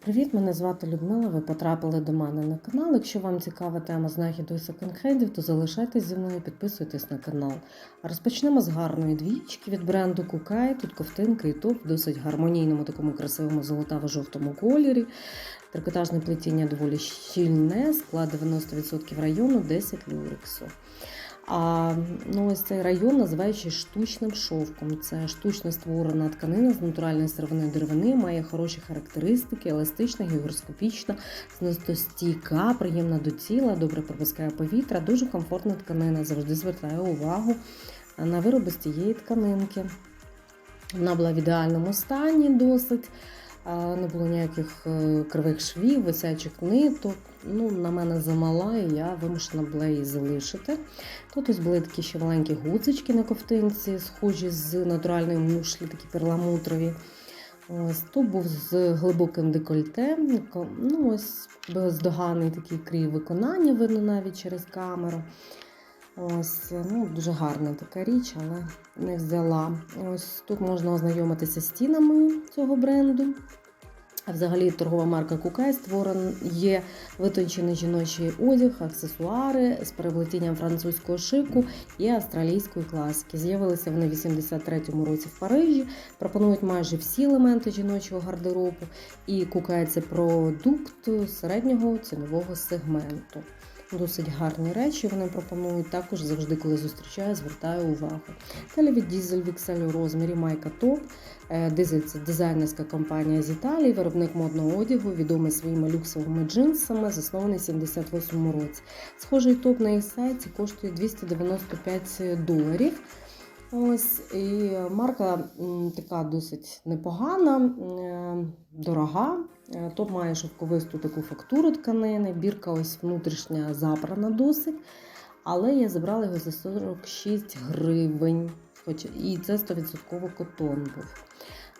Привіт, мене звати Людмила. Ви потрапили до мене на канал. Якщо вам цікава тема знахідок секонд-хендів, то залишайтесь зі мною, підписуйтесь на канал. А Розпочнемо з гарної двічки від бренду Кукай. Тут ковтинка і топ в досить гармонійному, такому красивому золотаво-жовтому кольорі. Трикотажне плетіння доволі щільне, склад 90% району, 10 люрексу. А ну, ось цей район називаючи штучним шовком. Це штучно створена тканина з натуральної сировини деревини, має хороші характеристики, еластична, гігроскопічна, зносостійка, приємна до тіла, добре пропускає повітря, дуже комфортна тканина. Завжди звертаю увагу на вироби з цієї тканинки. Вона була в ідеальному стані досить. Не було ніяких е, кривих швів, висячих ниток. Ну, на мене замала, і я вимушена була її залишити. Тут ось були такі ще маленькі гудзички на ковтинці, схожі з натуральної мушлі, такі перламутрові. Ось тут був з глибоким декольте. Ну, ось бездоганний такий крій виконання, видно навіть через камеру. Ось, ну, дуже гарна така річ, але не взяла. Ось тут можна ознайомитися з стінами цього бренду. Взагалі торгова марка Кукай створена є витончений жіночий одяг, аксесуари з переплетінням французького шику і австралійської класики. З'явилися вони в 83-му році в Парижі. Пропонують майже всі елементи жіночого гардеробу. І Кукай це продукт середнього цінового сегменту. Досить гарні речі вони пропонують. Також завжди, коли зустрічаю, звертаю увагу. Далі від Дізель віксель у розмірі Майка Топ. Е, Дизель це дизайнерська компанія з Італії, виробник модного одягу, відомий своїми люксовими джинсами, заснований в 78 році. Схожий топ на їх сайті коштує 295 доларів. Ось і марка така досить непогана, е, дорога. Е, Топ має шовковисту таку фактуру тканини, бірка ось внутрішня забрана досить. Але я забрала його за 46 гривень. І це 100% котон був.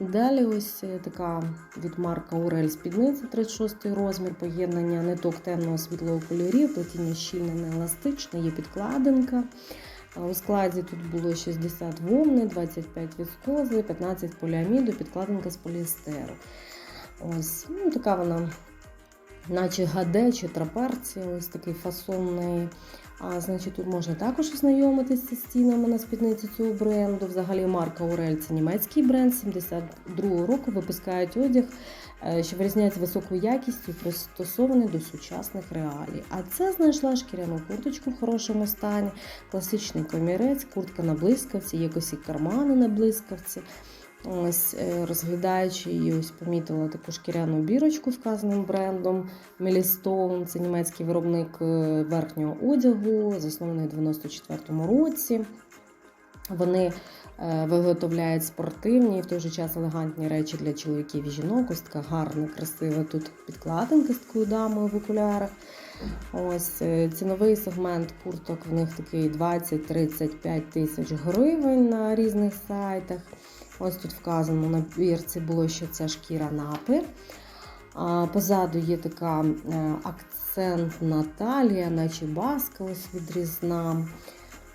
Далі ось е, така від марка Урель спідниця 36 розмір, поєднання ниток темного світлого кольорів, плетіння щільне, нееластичне, є підкладинка. У складі тут було 60 вовни, 25 віскози, 15 поліаміду, підкладинка з поліестеру. Ось, ну, така вона, наче гаде чи траперці, ось такий фасонний. А, значить, тут можна також ознайомитися з цінами на спідниці цього бренду. Взагалі марка Урель це німецький бренд 72-го року випускають одяг, е, що вирізняється високою якістю, пристосований до сучасних реалій. А це знайшла шкіряну курточку в хорошому стані, класичний комірець, куртка на блискавці, є косі кармани на блискавці. Ось е, розглядаючи її, ось помітила таку шкіряну бірочку вказаним брендом Мілістон. Це німецький виробник е, верхнього одягу, заснований у 94-му році. Вони е, виготовляють спортивні і в той же час елегантні речі для чоловіків і жінок. Ось така гарна, красива тут підкладинка з такою дамою в окулярах. Ось е, ціновий сегмент курток в них такий 20-35 тисяч гривень на різних сайтах. Ось тут вказано на бірці було, що це шкіра напи. Позаду є така е, акцентна талія, наче баска ось відрізна.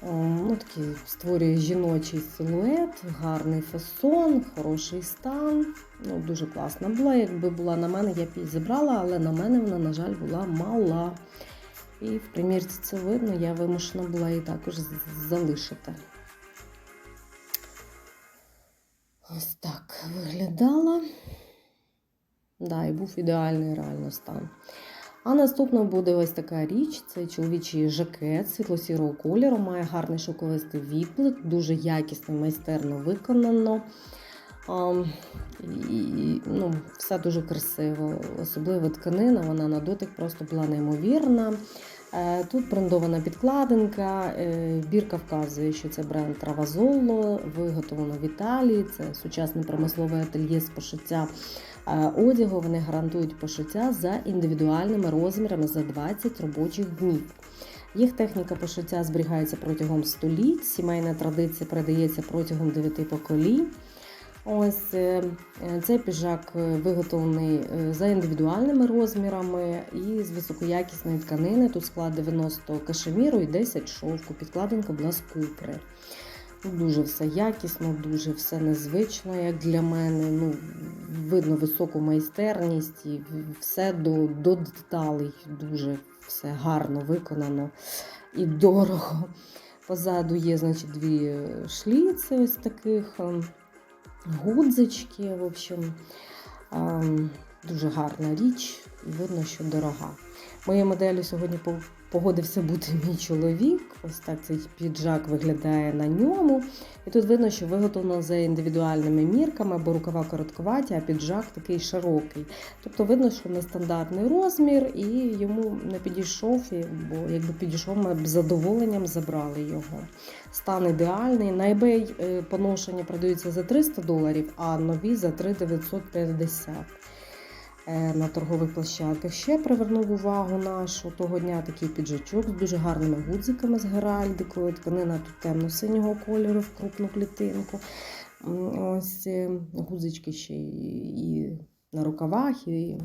О, Ну, такий створює жіночий силует, гарний фасон, хороший стан. Ну, Дуже класна була. Якби була на мене, я б її забрала, але на мене вона, на жаль, була мала. І в примірці це видно, я вимушена була її також залишити. Ось так виглядала. Да, і був ідеальний реально стан. А наступно буде ось така річ: це чоловічий жакет світло-сірого кольору, має гарний шовковистий відблик, дуже якісно, майстерно виконано. А, і, ну, все дуже красиво. Особливо тканина, вона на дотик просто була неймовірна. Е, Тут брендована підкладинка. е, Бірка вказує, що це бренд Travazolo, виготовлено в Італії. Це сучасне промислове ательє з пошиття одягу. Вони гарантують пошиття за індивідуальними розмірами за 20 робочих днів. Їх техніка пошиття зберігається протягом століть. Сімейна традиція передається протягом 9 поколінь. Ось е, е, цей піджак е, виготовлений за індивідуальними розмірами і з високоякісної тканини. Тут склад 90 кашеміру і 10 шовку. Підкладинка була з купри. Дуже все якісно, дуже все незвично, як для мене. Ну, видно високу майстерність і все до, до деталей. Дуже все гарно виконано і дорого. Позаду є, значить, дві шліци ось таких, ем, гудзички. В общем, ем, дуже гарна річ, і видно, що дорога. Моєю моделлю сьогодні погодився бути мій чоловік. Ось так цей піджак виглядає на ньому. І тут видно, що виготовлено за індивідуальними мірками, бо рукава короткуваті, а піджак такий широкий. Тобто видно, що нестандартний розмір, і йому не підійшов, бо якби підійшов, ми б з задоволенням забрали його. Стан ідеальний. На eBay е, поношення продаються за 300 доларів, а нові за 3950 е, на торгових площадках. Ще привернув увагу нашу того дня такий піджачок з дуже гарними гудзиками з геральдикою. Тканина тут темно-синього кольору в крупну клітинку. Ось е, гудзички ще і, і на рукавах, і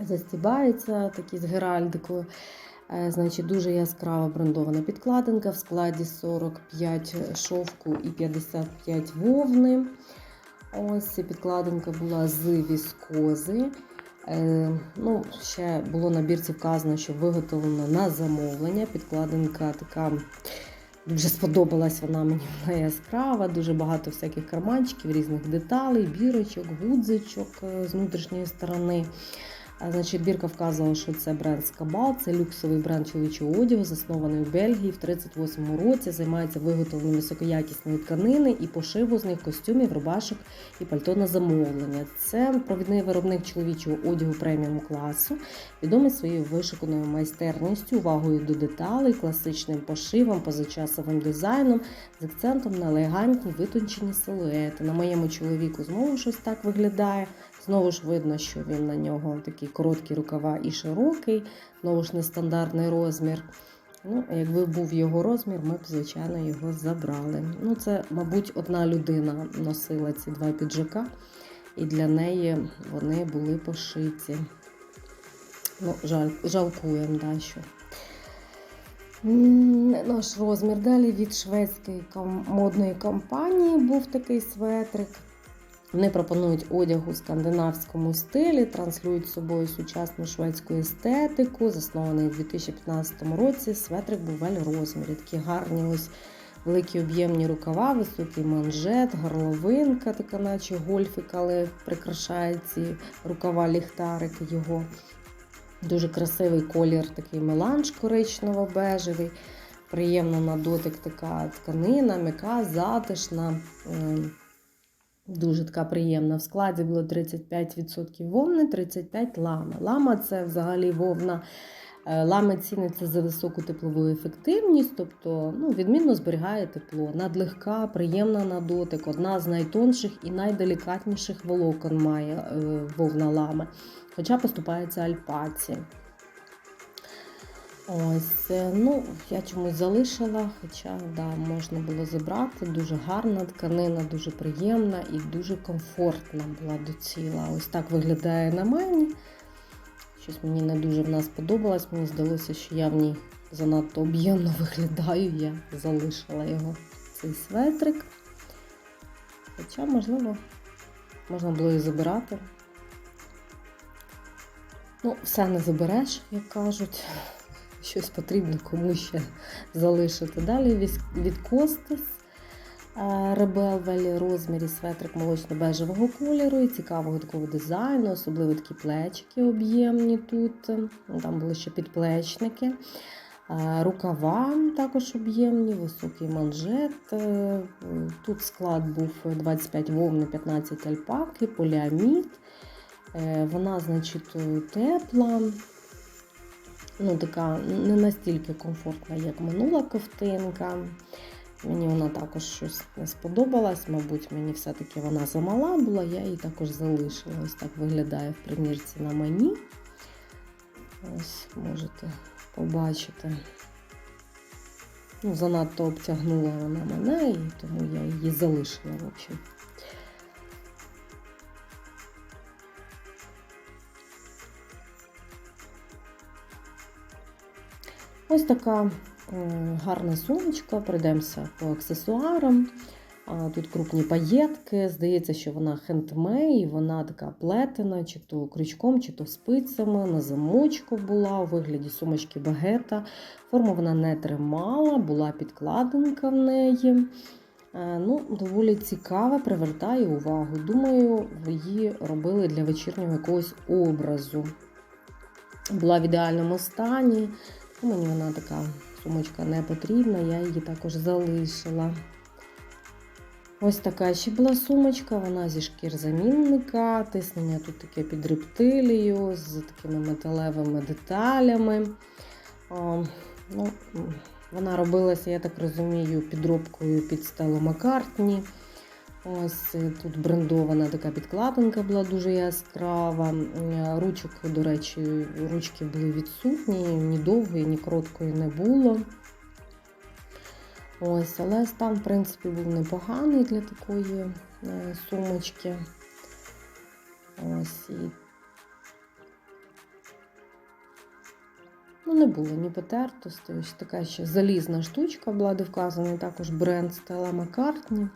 застібаються такі з геральдикою. Е, Значить, дуже яскрава брендована підкладинка в складі 45 шовку і 55 вовни. Ось підкладинка була з віскози. Е, ну, ще було на бірці вказано, що виготовлена на замовлення. Підкладинка така дуже сподобалась вона мені вона яскрава, дуже багато всяких карманчиків, різних деталей, бірочок, гудзичок е, з внутрішньої сторони. Значить, бірка вказувала, що це бренд Скабал, це люксовий бренд чоловічого одягу, заснований у Бельгії в 38-му році. Займається виготовленням високоякісної тканини і пошиву з них костюмів, рубашок і пальто на замовлення. Це провідний виробник чоловічого одягу преміум класу, відомий своєю вишуканою майстерністю, увагою до деталей, класичним пошивом, позачасовим дизайном з акцентом на елегантні витончені силуети. На моєму чоловіку знову щось так виглядає. Знову ж видно, що він на нього такі короткі рукава і широкий, знову ж нестандартний розмір. Ну, якби був його розмір, ми б, звичайно, його забрали. Ну, це, мабуть, одна людина носила ці два піджака, і для неї вони були пошиті. Ну, жаль, жалкуємо, да, що. Наш розмір. Далі від шведської модної компанії був такий светрик. Вони пропонують одяг у скандинавському стилі, транслюють собою сучасну шведську естетику, заснований у 2015 році. Светрик був в розмірі. Такі гарні ось великі об'ємні рукава, високий манжет, горловинка, така наче гольфик, але прикрашає ці рукава ліхтарики його. Дуже красивий колір, такий меланж коричнево-бежевий. Приємно на дотик така тканина, м'яка, затишна. Дуже така приємна. В складі було 35% вовни, 35% лами. Лама це взагалі вовна. Е, Лами ціниться за високу теплову ефективність, тобто ну, відмінно зберігає тепло. Надлегка, приємна на дотик, одна з найтонших і найделікатніших волокон має е, вовна лами, хоча поступається альпаці. Ось, е, ну, я чомусь залишила, хоча да, можна було забрати. Дуже гарна тканина, дуже приємна і дуже комфортна була до тіла. Ось так виглядає на мені. Щось мені не дуже в нас сподобалось. Мені здалося, що я в ній занадто об'ємно виглядаю. Я залишила його цей светрик. Хоча, можливо, можна було і забирати. Ну, все не забереш, як кажуть. Щось потрібно комусь ще залишити. Далі від- від Костес розмірі светрик молочно-бежевого кольору і цікавого такого дизайну, особливо такі плечики об'ємні тут. Там були ще підплечники. Рукава також об'ємні, високий манжет. Е, Тут склад був 25 вовни, 15 альпаки, поліамід. Е, Вона, значить, тепла. Ну, така не настільки комфортна, як минула ковтинка. Мені вона також щось не сподобалась. Мабуть, мені все-таки вона замала була, я її також залишила. Ось так виглядає в примірці на мені. Ось можете побачити. Ну, занадто обтягнула вона мене, і тому я її залишила. В общем. Ось така Е, Гарна сумочка, пройдемося по аксесуарам. Тут крупні паєтки. Здається, що вона хендмей, вона така плетена, чи то крючком, чи то спицями. На замочку була у вигляді сумочки багета. Форму вона не тримала, була підкладинка в неї. Е, Ну, доволі цікава, привертає увагу. Думаю, її робили для вечірнього якогось образу. Була в ідеальному стані. Ну, Мені вона така сумочка не потрібна, я її також залишила. Ось така ще була сумочка, вона зі шкір замінника, тиснення тут таке під рептилію, з такими металевими деталями. А, ну, вона робилася, я так розумію, підробкою під стелу Маккартні. Ось е, тут брендована така підкладинка була дуже яскрава. Ручок, до речі, ручки були відсутні, ні довгої, ні короткої не було. Ось, але стан, в принципі, був непоганий для такої е, сумочки. Ось і. Ну, не було ні потертості. Ось така ще залізна штучка була, де вказаний також бренд Stella McCartney.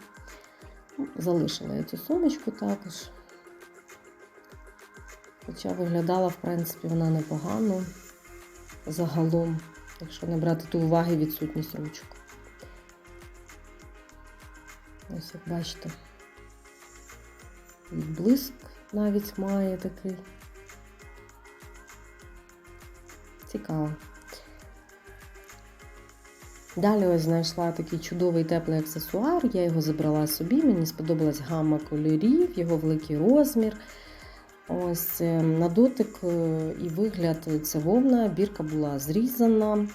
Залишила я цю сумочку також. Хоча виглядала, в принципі, вона непогано загалом, якщо не брати ту уваги відсутність ручок. Ось як бачите, блиск навіть має такий. Цікаво. Далі ось знайшла такий чудовий теплий аксесуар. Я його забрала собі. Мені сподобалась гамма кольорів, його великий розмір. Ось е, на дотик е, і вигляд це вовна, бірка була зрізана.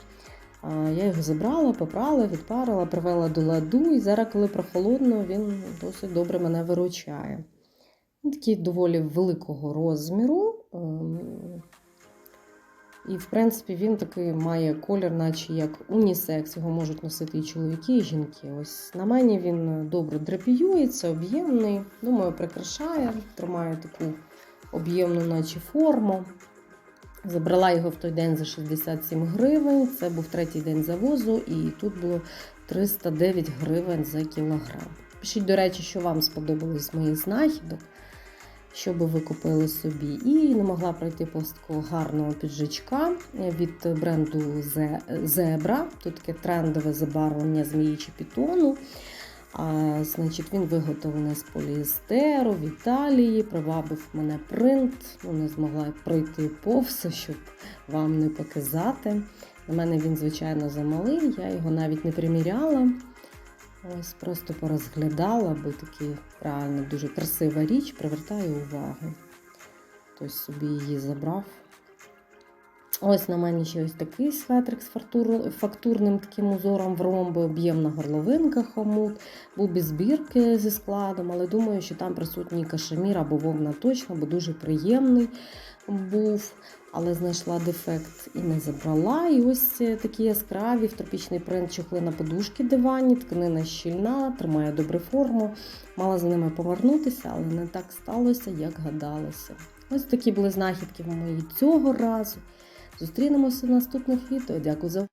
Я його забрала, попрала, відпарила, привела до ладу, і зараз, коли прохолодно, він досить добре мене виручає. Він такий доволі великого розміру. І, в принципі, він такий має колір, наче як унісекс. Його можуть носити і чоловіки, і жінки. Ось на мені він добре драпіюється, об'ємний. Думаю, прикрашає, тримає таку об'ємну, наче форму. Забрала його в той день за 67 гривень. Це був третій день завозу, і тут було 309 гривень за кілограм. Пишіть, до речі, що вам сподобалось з моїх знахідок, що би ви купили собі. І не могла пройти повз гарного піджачка від бренду Zebra. Тут таке трендове забарвлення змії чи пітону. А, значить, він виготовлений з поліестеру в Італії. Привабив мене принт. Ну, не змогла пройти повз, щоб вам не показати. На мене він, звичайно, замалий, я його навіть не приміряла. Ось просто порозглядала, бо такі реально дуже красива річ, привертає увагу. Хтось собі її забрав. Ось на мені ще ось такий светрик з фактур- фактурним таким узором в ромби, об'ємна горловинка. Був без збірки зі складом, але думаю, що там присутній кашемір або вовна точно, бо дуже приємний був. Але знайшла дефект і не забрала. І ось е, такі яскраві в тропічний принт чохли на подушки дивані, тканина щільна, тримає добру форму. Мала за ними повернутися, але не так сталося, як гадалося. Ось такі були знахідки в мої цього разу. Зустрінемося в наступних відео. Дякую за